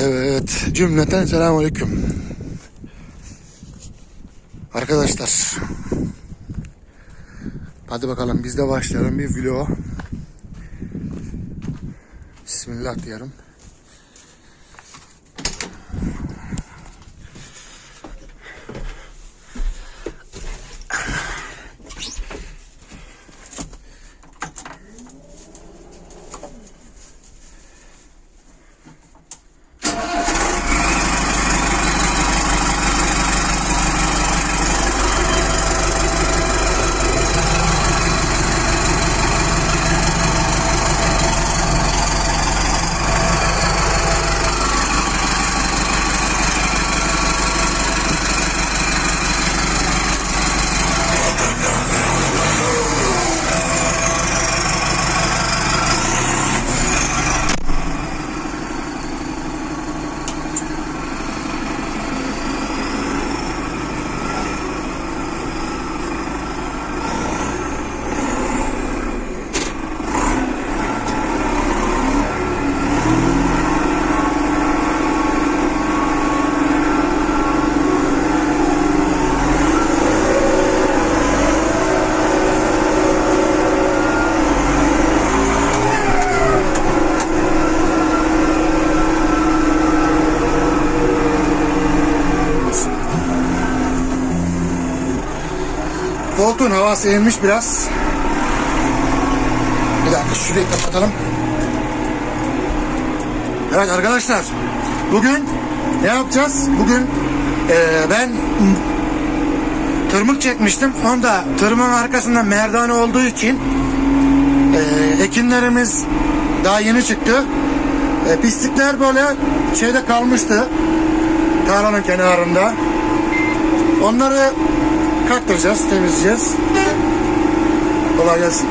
Evet, cümleten selamünaleyküm. Arkadaşlar. Hadi bakalım biz de başlayalım bir vlog. Bismillah diyelim. Havası inmiş biraz. Bir dakika şurayı kapatalım. Evet arkadaşlar. Bugün ne yapacağız? Bugün eee, ben tırmık çekmiştim. Onda tırmığın arkasında merdane olduğu için eee, ekinlerimiz daha yeni çıktı. E, pislikler böyle şeyde kalmıştı. Tarlanın kenarında. Onları kaktıracağız, temizleyeceğiz. Kolay gelsin.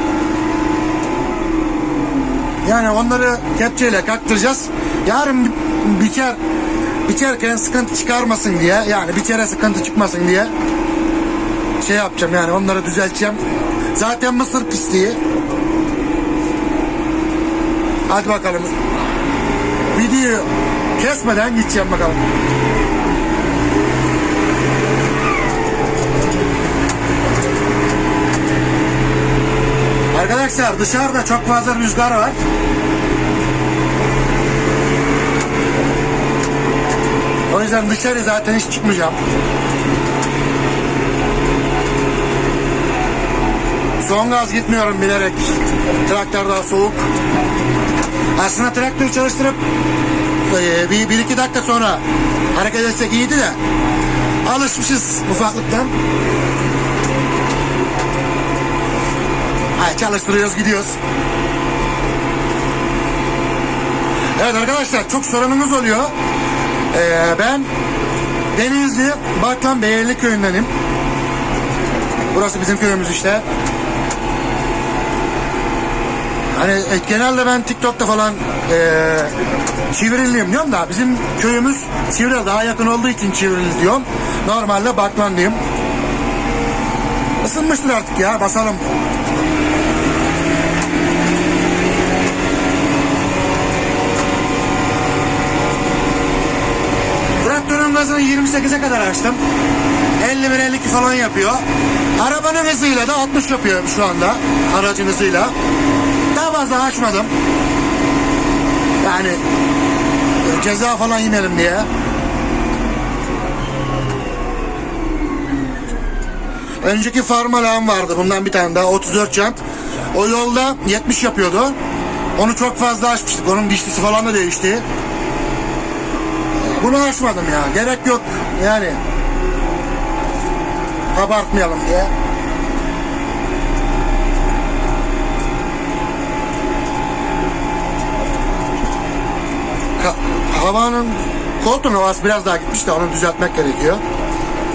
Yani onları kepçeyle kaktıracağız. Yarın bi- biçer biçerken sıkıntı çıkarmasın diye yani biçere sıkıntı çıkmasın diye şey yapacağım yani onları düzelteceğim. Zaten mısır pisliği. Hadi bakalım. Videoyu kesmeden gideceğim bakalım. Arkadaşlar dışarıda çok fazla rüzgar var. O yüzden dışarı zaten hiç çıkmayacağım. Son gaz gitmiyorum bilerek. Traktör daha soğuk. Aslında traktörü çalıştırıp e, bir, bir iki dakika sonra hareket etsek iyiydi de alışmışız ufaklıktan. Ay, çalıştırıyoruz gidiyoruz. Evet arkadaşlar çok sorunumuz oluyor. Ee, ben Denizli Batlan Beyerli köyündenim. Burası bizim köyümüz işte. Hani e, genelde ben TikTok'ta falan e, Çivriliyim diyorum da bizim köyümüz Çivril daha yakın olduğu için Çivril diyorum. Normalde Batmanlıyım. Isınmıştır artık ya basalım. Gazını 28'e kadar açtım. 51-52 falan yapıyor. Arabanın hızıyla da 60 yapıyor şu anda. Aracın hızıyla. Daha fazla açmadım. Yani e, ceza falan yemeyelim diye. Önceki farmalağım vardı. Bundan bir tane daha 34 jant. O yolda 70 yapıyordu. Onu çok fazla açmıştık. Onun dişlisi falan da değişti. Bunu açmadım ya. Gerek yok. Yani abartmayalım diye. Ka- havanın koltuğun havası biraz daha gitmiş de onu düzeltmek gerekiyor.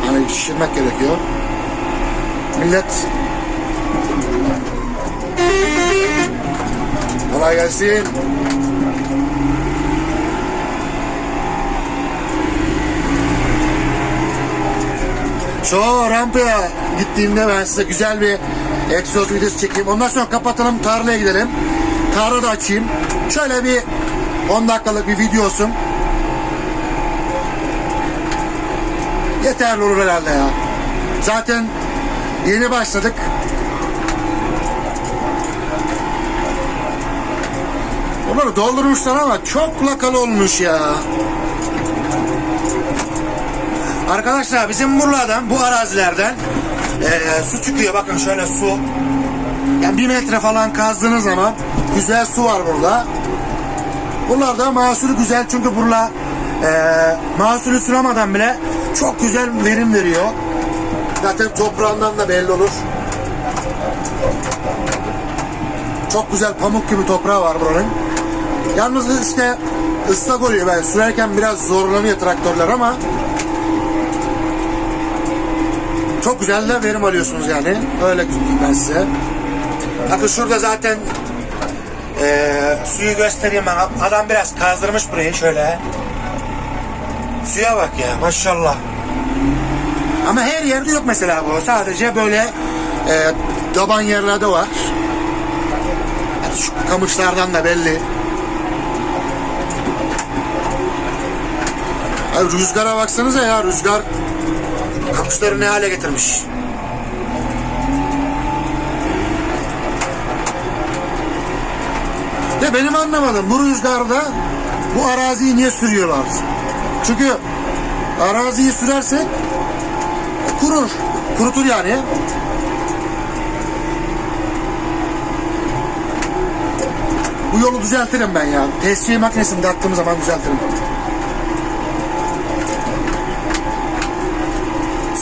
Hani şişirmek gerekiyor. Millet Kolay gelsin. So rampaya gittiğimde ben size güzel bir egzoz videosu çekeyim. Ondan sonra kapatalım tarlaya gidelim. Tarla da açayım. Şöyle bir 10 dakikalık bir video olsun. Yeterli olur herhalde ya. Zaten yeni başladık. Bunları doldurmuşlar ama çok lakalı olmuş ya. Arkadaşlar bizim buralardan bu arazilerden eee, su çıkıyor. Bakın şöyle su. Yani bir metre falan kazdığınız zaman güzel su var burada. Buralarda mahsulü güzel çünkü burada eee mahsulü süremeden bile çok güzel verim veriyor. Zaten toprağından da belli olur. Çok güzel pamuk gibi toprağı var buranın. Yalnız işte ıslak oluyor ben sürerken biraz zorlanıyor traktörler ama çok güzel de verim alıyorsunuz yani. Öyle diyeyim ben size. Bakın şurada zaten eee, suyu göstereyim ben. Adam biraz kazdırmış burayı şöyle. Suya bak ya maşallah. Ama her yerde yok mesela bu. Sadece böyle eee daban yerlerde var. Yani şu kamışlardan da belli. Ay rüzgara baksanıza ya rüzgar kamışları ne hale getirmiş. De benim anlamadım bu rüzgarda bu araziyi niye sürüyorlar? Çünkü araziyi sürerse kurur. Kurutur yani. Bu yolu düzeltirim ben ya. Tesviye makinesini taktığım zaman düzeltirim.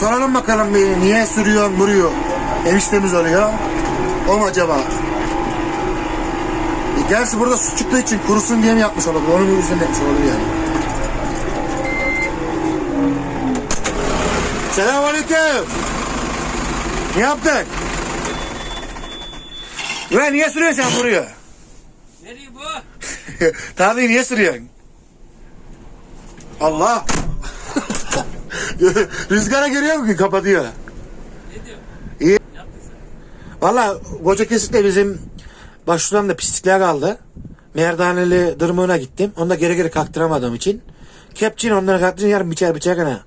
Soralım bakalım bir niye sürüyor, vuruyor. Eniştemiz oluyor. O mu acaba? E, gerçi burada su çıktığı için kurusun diye mi yapmış olabilir? Onun yüzünden yapmış olabilir yani. Selamünaleyküm. Ne yaptın? Ulan niye sürüyorsun sen buraya? Nereye bu? Tabii niye sürüyorsun? Allah. Rüzgara geliyor mu ki kapatıyor? Ne diyor? İyi. Valla koca kesikte bizim başvuran da pislikler kaldı. Merdaneli dırmığına gittim. Onu da geri geri kalktıramadığım için. Kepçin onları kalktırınca yarın biçer biçer gene.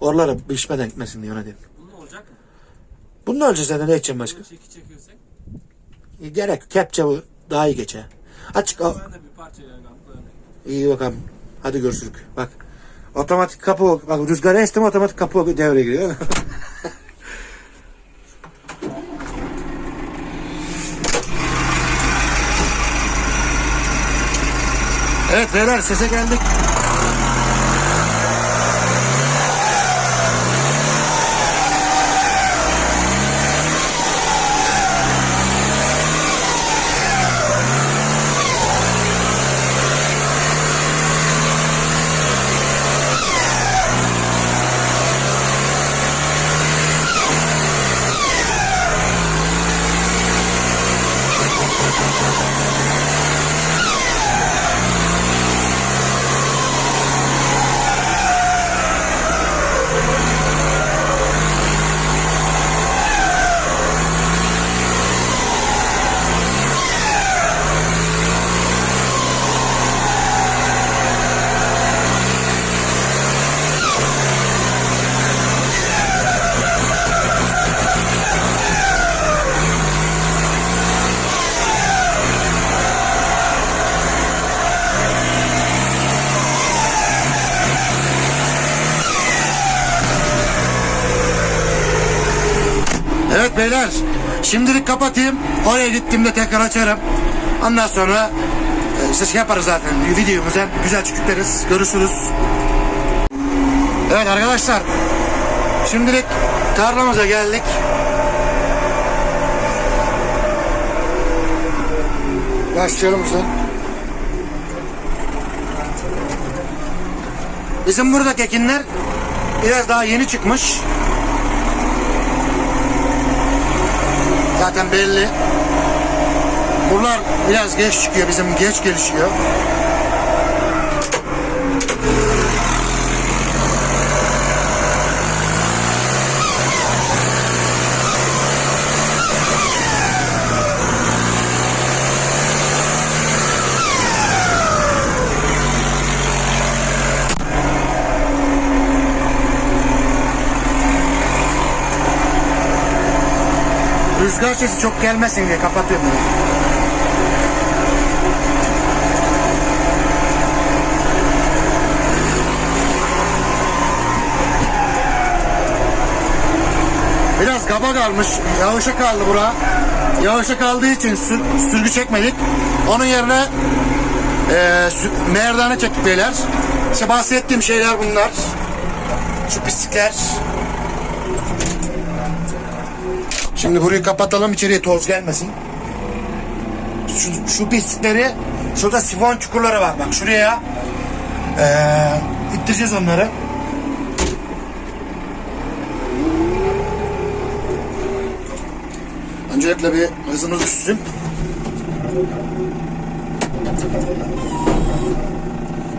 Oraları biçmeden gitmesin diye ona dedim. Bunun olacak mı? Bunu da zaten ne edeceğim başka? Bunu çeki çekiyorsak E, Gerek kepçe bu daha iyi geçer. Açık o- ben de bir parça yani İyi bakalım. Hadi görüşürük. Bak. Otomatik kapı bak rüzgarı estim otomatik kapı devreye giriyor. evet beyler sese geldik. Evet beyler. Şimdilik kapatayım. Oraya gittiğimde tekrar açarım. Ondan sonra işte şey yaparız zaten. Videomuzu güzel çıkartırız. Görüşürüz. Evet arkadaşlar. Şimdilik tarlamıza geldik. Başlayalım sen. Bizim buradaki ekinler biraz daha yeni çıkmış. Zaten belli. Buralar biraz geç çıkıyor. Bizim geç gelişiyor. Rüzgar sesi çok gelmesin diye kapatıyorum. ben. Biraz kaba kalmış. Yavaşa kaldı bura. Yavaşa kaldığı için sür- sürgü çekmedik. Onun yerine e, merdane çektik beyler. İşte bahsettiğim şeyler bunlar. Şu pislikler. Şimdi burayı kapatalım içeriye toz gelmesin. Şu, şu pislikleri şurada sifon çukurları var bak şuraya eee ittireceğiz onları. Öncelikle bir hızımız düşsün.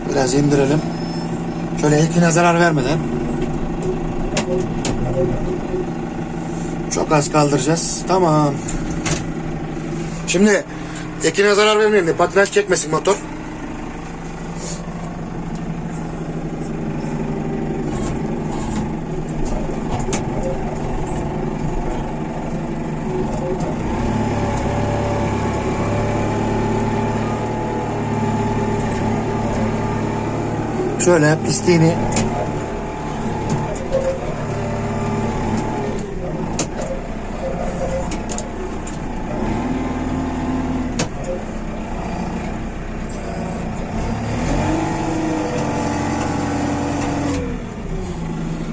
Biraz indirelim. Şöyle ekine zarar vermeden. Çok az kaldıracağız. Tamam. Şimdi ekine zarar vermeyelim diye patinaj çekmesin motor. Şöyle pisliğini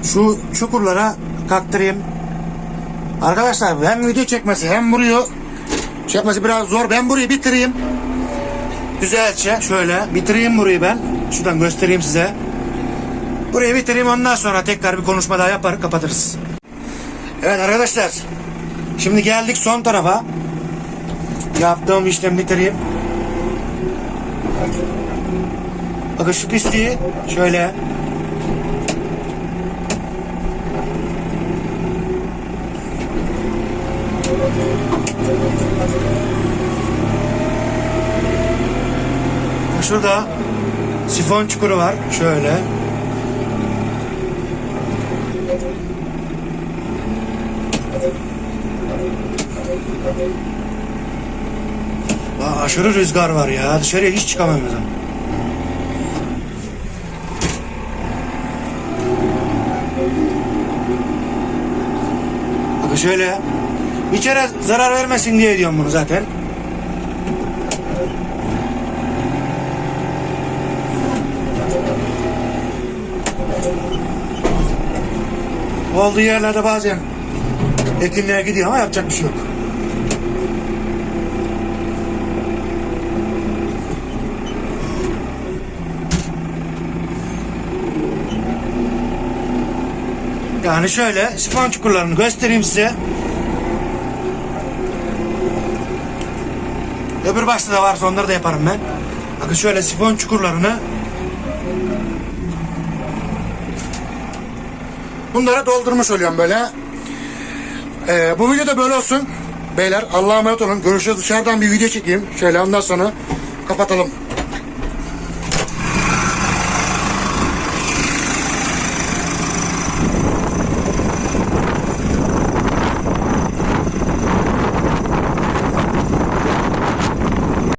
şu çukurlara kaktırayım. Arkadaşlar hem video çekmesi hem burayı çekmesi biraz zor. Ben burayı bitireyim. Güzelce şöyle bitireyim burayı ben. Şuradan göstereyim size. Burayı bitireyim ondan sonra tekrar bir konuşma daha yapar kapatırız. Evet arkadaşlar. Şimdi geldik son tarafa. Yaptığım işlemi bitireyim. Bakın şu pisliği şöyle Şurada sifon çukuru var. Şöyle. Aa, aşırı rüzgar var ya. Dışarıya hiç çıkamıyorum ben. Bakın şöyle. Bir kere zarar vermesin diye diyorum bunu zaten. Olduğu yerlerde bazen ekinliğe gidiyor ama yapacak bir şey yok. Yani şöyle sifon çukurlarını göstereyim size. Öbür başta da varsa onları da yaparım ben. Bakın şöyle sifon çukurlarını Bunları doldurmuş oluyorum böyle. Ee, bu video da böyle olsun. Beyler Allah'a emanet olun. Görüşürüz. Dışarıdan bir video çekeyim. Şöyle ondan sonra kapatalım.